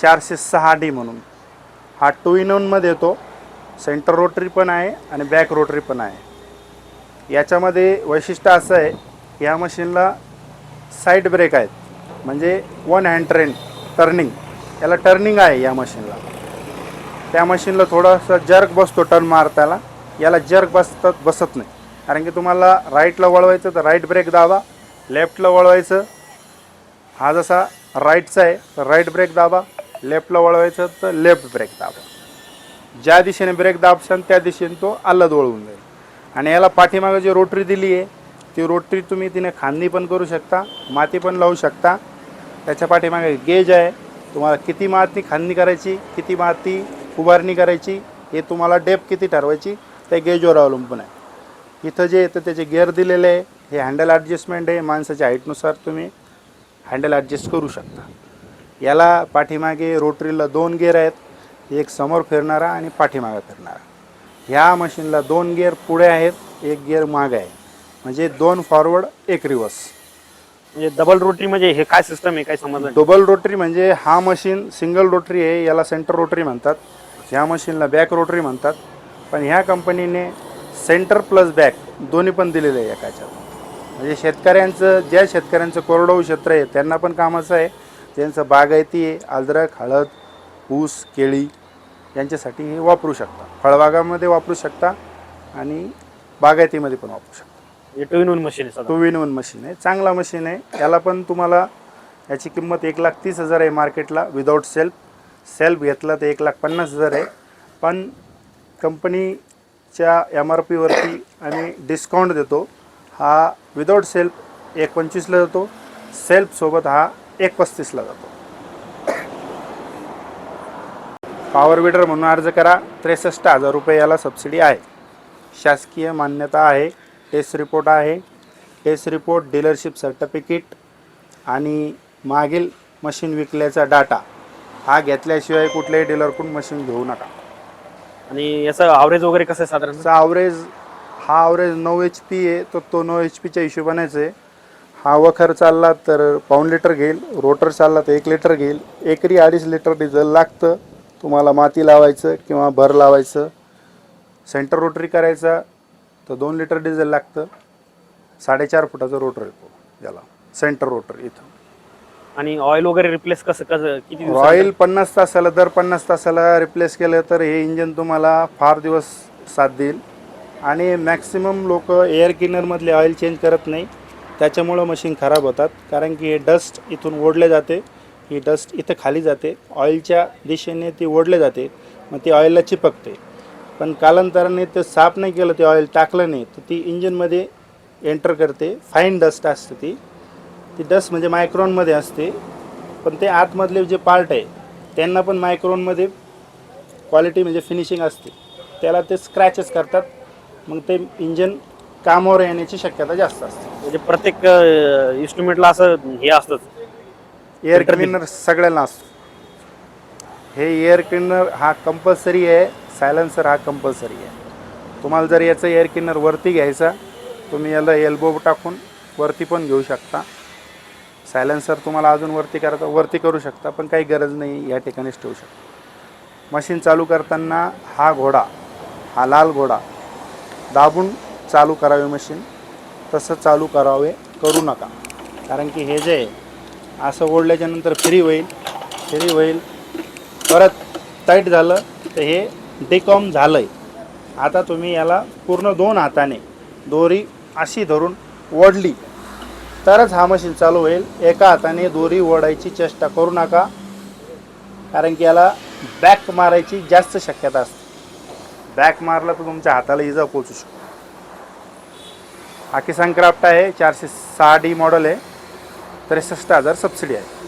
चारशे सहा डी म्हणून. हा टू इन वनमध्ये येतो. सेंटर रोटरी पण आहे आणि बॅक रोटरी पण आहे. याच्यामध्ये वैशिष्ट्य असं आहे की या मशीनला साईड ब्रेक आहेत. म्हणजे वन हँड ट्रेन टर्निंग. याला टर्निंग आहे या मशीनला. त्या मशीनला थोडासा जर्क बसतो टर्न मारताना. याला जर्क बसतात बसत नाही. कारण की तुम्हाला राईटला वळवायचं तर राईट ब्रेक दाबा लेफ्टला वळवायचं. हा जसा राईटचा आहे तर राईट ब्रेक दाबा. लेफ्टला वळवायचं तर लेफ्ट ब्रेक दाबा. ज्या दिशेने ब्रेक दाबसान त्या दिशेने तो आल्लद वळवून जाईल. आणि याला पाठीमागं जी रोटरी दिली आहे ती रोटरी तुम्ही तिने खांदी पण करू शकता माती पण लावू शकता. त्याच्या पाठीमागे गेज आहे. तुम्हाला किती माती खांदी करायची किती माती उभारणी करायची हे तुम्हाला डेप किती ठरवायची त्या गेजवर अवलंबून आहे. इथं जे येतं त्याचे गेअर दिलेले आहे हे हँडल ॲडजस्टमेंट आहे माणसाच्या हाईटनुसार तुम्ही हँडल ॲडजस्ट करू शकता. याला पाठीमागे रोटरीला दोन गेअर आहेत. एक समोर फिरणारा आणि पाठीमागे फिरणारा. ह्या मशीनला दोन गिअर पुढे आहेत एक गिअर मागे आहे. म्हणजे दोन फॉरवर्ड एक रिवर्स म्हणजे डबल रोटरी म्हणजे हे काय सिस्टम आहे? काय समजलं नाही. डबल रोटरी म्हणजे हा मशीन सिंगल रोटरी आहे याला सेंटर रोटरी म्हणतात. ह्या मशीनला बॅक रोटरी म्हणतात. पण ह्या कंपनीने सेंटर प्लस बॅक दोन्ही पण दिलेलं आहे एकाच्यात म्हणजे शेतकऱ्यांचं ज्या शेतकऱ्यांचं कोरडवाहू क्षेत्र आहे त्यांना पण कामाचं आहे. ज्यांचं बागायती आहे अद्रक हळद ऊस केळी यांच्यासाठी हे वापरू शकता. फळबागामध्ये वापरू शकता आणि बागायतीमध्ये पण वापरू शकता. हे टू इन वन मशीन आहे टू विन वन मशीन आहे. चांगला मशीन आहे. याला पण तुम्हाला याची किंमत एक लाख तीस हजार आहे मार्केटला विदाऊट सेल्फ सेल्फ घेतला तर एक लाख पन्नास हजार आहे. पण कंपनीच्या एम आर पीवरती आम्ही डिस्काउंट देतो. हा विदाऊट सेल्फ एक पंचवीसला जातो. सेल्फसोबत हा एक पस्तीसला जातो. पॉवर विडर म्हणून अर्ज करा. त्रेसष्ट हजार रुपये याला सबसिडी आहे. शासकीय मान्यता आहे. टेस्ट रिपोर्ट आहे. टेस्ट रिपोर्ट डीलरशिप सर्टिफिकेट आणि मागील मशीन विकल्याचा डाटा हा घेतल्याशिवाय कुठल्याही डीलरकडून मशीन घेऊ नका. आणि याचं आवरेज वगैरे कसं आहे साधारण? आवरेज हा आवरेज नऊ एच पी आहे. तर तो नऊ एच पीच्या हिशोबानेच आहे. हा वखर चालला तर पाऊण लिटर घेईल रोटर चालला तर एक लिटर घेईल. एकरी अडीच लिटर डिझेल लागतं. तुम्हाला माती लावायचं किंवा भर लावायचं. सेंटर रोटरी करायचा तर दोन लिटर डिझेल लागतं. साडेचार फुटाचा रोटर येतो याला सेंटर रोटर इथं. आणि ऑइल वगैरे रिप्लेस कसं कसं किती? रॉयल पन्नास तासाला दर पन्नास तासाला रिप्लेस केलं तर हे इंजन तुम्हाला फार दिवस साथ देईल. आणि मॅक्सिमम लोक एअर क्लिनरमधले ऑइल चेंज करत नाही. त्याच्यामुळं मशीन खराब होतात. कारण की हे डस्ट इथून ओढले जाते. ही डस्ट इथं खाली जाते. ऑइलच्या दिशेने ती ओढले जाते. मग ती ऑइलला चिपकते. पण कालांतराने ते साफ नाही केलं ते ऑइल टाकलं नाही तर ती इंजिनमध्ये एंटर करते. फाईन डस्ट असते ती. ती डस्ट म्हणजे मायक्रॉनमध्ये असते. पण ते आतमधले जे पार्ट आहे त्यांना पण मायक्रोनमध्ये क्वालिटी म्हणजे फिनिशिंग असते. त्याला ते स्क्रॅचेस करतात. मग ते इंजन कामावर येण्याची शक्यता जास्त असते. म्हणजे प्रत्येक इन्स्ट्रुमेंटला असं हे असतंच. एअर Filter क्लिनर सगळ्यांना असतो. हे एअर क्लिनर हा कंपल्सरी आहे सायलेन्सर हा कंपल्सरी आहे. तुम्हाला जर याचं एअर क्लिनर वरती घ्यायचा तुम्ही याला एल्बो टाकून वरती पण घेऊ शकता. सायलेन्सर तुम्हाला अजून वरती करता वरती करू शकता पण काही गरज नाही या ठिकाणीच ठेवू शकता. मशीन चालू करताना हा घोडा हा लाल घोडा दाबून चालू करावे मशीन तसं चालू करावे करू नका. कारण की हे जे आहे असं ओढल्याच्यानंतर फ्री होईल फ्री होईल. परत टाईट झालं तर हे डिकॉम झालं आहे आता तुम्ही याला पूर्ण दोन हाताने दोरी अशी धरून ओढली. तरच हा मशीन चालू होईल. एका हाताने दोरी ओढायची चेष्टा करू नका. कारण की याला बॅक मारायची जास्त शक्यता असते. बॅक मारला तर तुमच्या हाताला इजा पोचू शकतो. हा किसान क्राफ्ट आहे चारशे सहा डी मॉडेल आहे. त्रेसष्ट हजार सबसिडी आहे.